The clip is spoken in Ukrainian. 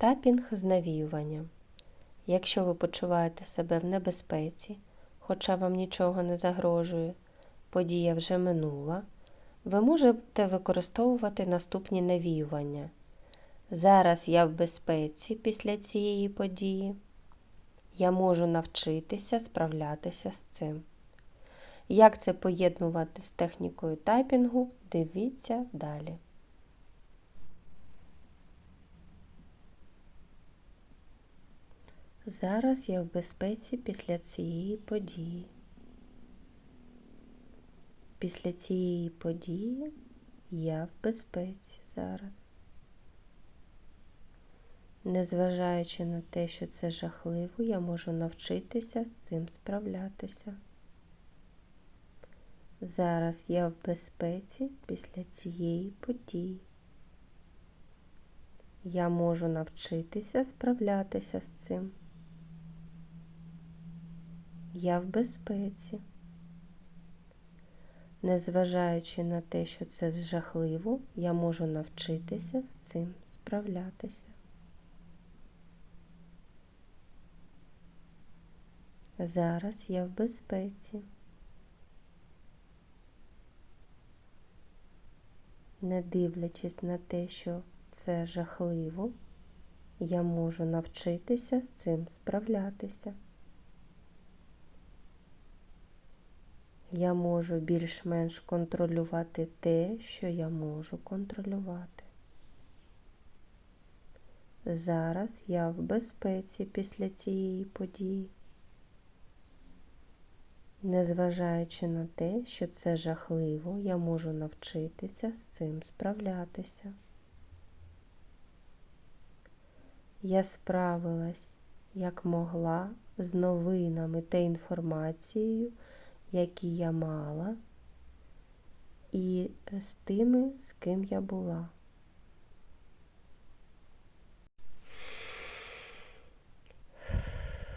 Тапінг з навіюванням. Якщо ви почуваєте себе в небезпеці, хоча вам нічого не загрожує, подія вже минула, ви можете використовувати наступні навіювання. Зараз я в безпеці після цієї події. Я можу навчитися справлятися з цим. Як це поєднувати з технікою тайпінгу, дивіться далі. Зараз я в безпеці після цієї події. Після цієї події я в безпеці зараз. Незважаючи на те, що це жахливо, я можу навчитися з цим справлятися. Зараз я в безпеці після цієї події. Я можу навчитися справлятися з цим. Я в безпеці. Незважаючи на те, що це жахливо, я можу навчитися з цим справлятися. Зараз я в безпеці. Не дивлячись на те, що це жахливо, я можу навчитися з цим справлятися. Я можу більш-менш контролювати те, що я можу контролювати. Зараз я в безпеці після цієї події. Незважаючи на те, що це жахливо, я можу навчитися з цим справлятися. Я справилась як могла з новинами та інформацією, які я мала, і з тими, з ким я була.